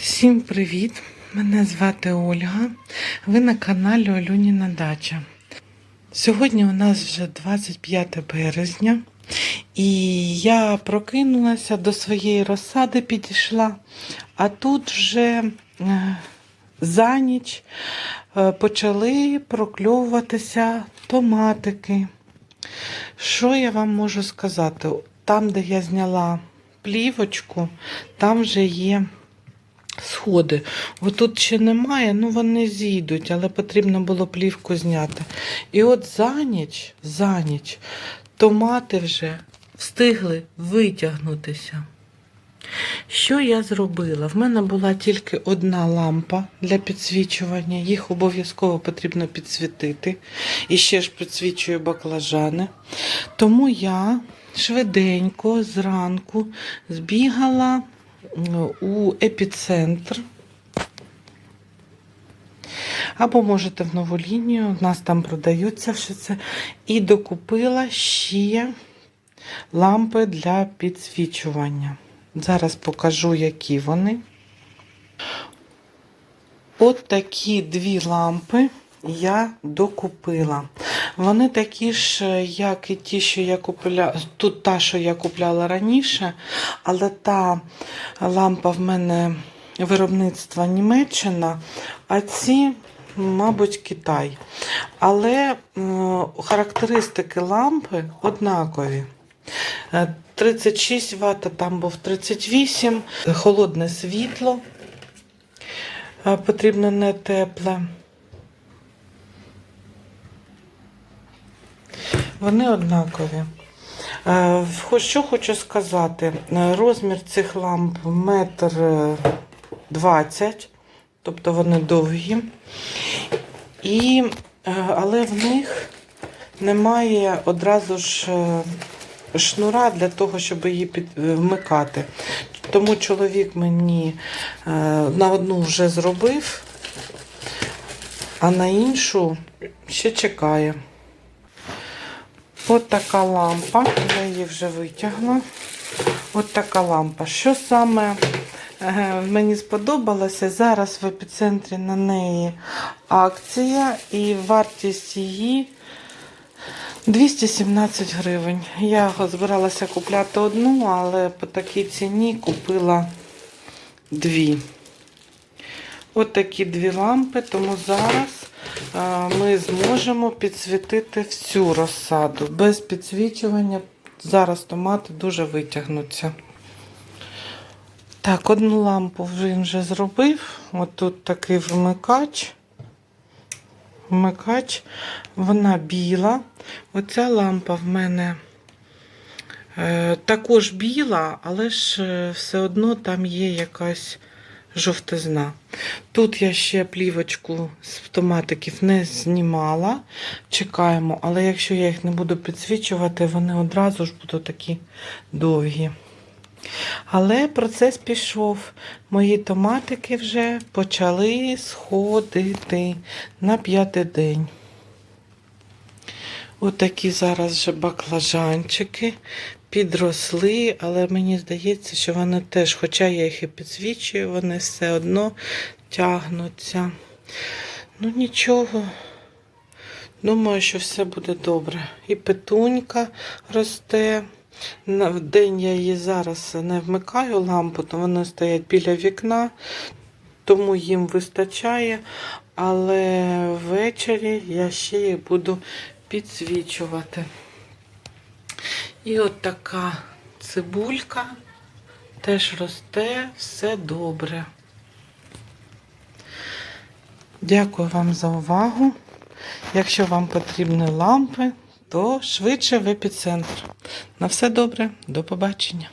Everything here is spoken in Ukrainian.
Всім привіт! Мене звати Ольга. Ви на каналі Олюніна Дача. Сьогодні у нас вже 25 березня, і я прокинулася до своєї розсади, підійшла, а тут вже е, за ніч е, почали прокльовуватися томатики. Що я вам можу сказати? Там, де я зняла плівочку, там вже є сходи. Отут ще немає, ну вони зійдуть, але потрібно було плівку зняти. І от за ніч, за ніч томати вже встигли витягнутися. Що я зробила? В мене була тільки одна лампа для підсвічування, їх обов'язково потрібно підсвітити. І ще ж підсвічую баклажани. Тому я швиденько зранку збігала у епіцентр. Або можете в нову лінію, у нас там продаються все це. І докупила ще лампи для підсвічування. Зараз покажу, які вони. От такі дві лампи я докупила. Вони такі ж, як і ті, що я купила, тут та, що я купляла раніше, але та лампа в мене виробництва Німеччина, а ці, мабуть, Китай. Але е, характеристики лампи однакові. Е, 36 Вт, там був 38, холодне світло, е, потрібно не тепле. Вони однакові. Е, Що хочу сказати, Е, розмір цих ламп метр двадцять, тобто вони довгі. І, е, але в них немає одразу ж е, шнура для того, щоб її під, е, вмикати. Тому чоловік мені е, на одну вже зробив, а на іншу ще чекає. От така лампа, я її вже витягла. От така лампа. Що саме е, мені сподобалося, зараз в епіцентрі на неї акція і вартість її 217 гривень. Я збиралася купляти одну, але по такій ціні купила дві. От такі дві лампи, тому зараз ми зможемо підсвітити всю розсаду. Без підсвічування зараз томати дуже витягнуться. Так, одну лампу він вже зробив. От тут такий вмикач. Вмикач, вона біла. Оця лампа в мене е, також біла, але ж е, все одно там є якась жовтизна. Тут я ще плівочку з томатиків не знімала. Чекаємо, але якщо я їх не буду підсвічувати, вони одразу ж будуть такі довгі. Але процес пішов. Мої томатики вже почали сходити на п'ятий день. Отакі зараз вже баклажанчики підросли, але мені здається, що вони теж, хоча я їх і підсвічую, вони все одно тягнуться. Ну нічого. Думаю, що все буде добре. І петунька росте. В день я її зараз не вмикаю лампу, то вони стоять біля вікна, тому їм вистачає. Але ввечері я ще їх буду підсвічувати. І от така цибулька теж росте, все добре. Дякую вам за увагу. Якщо вам потрібні лампи, то швидше в епіцентр. На все добре, до побачення.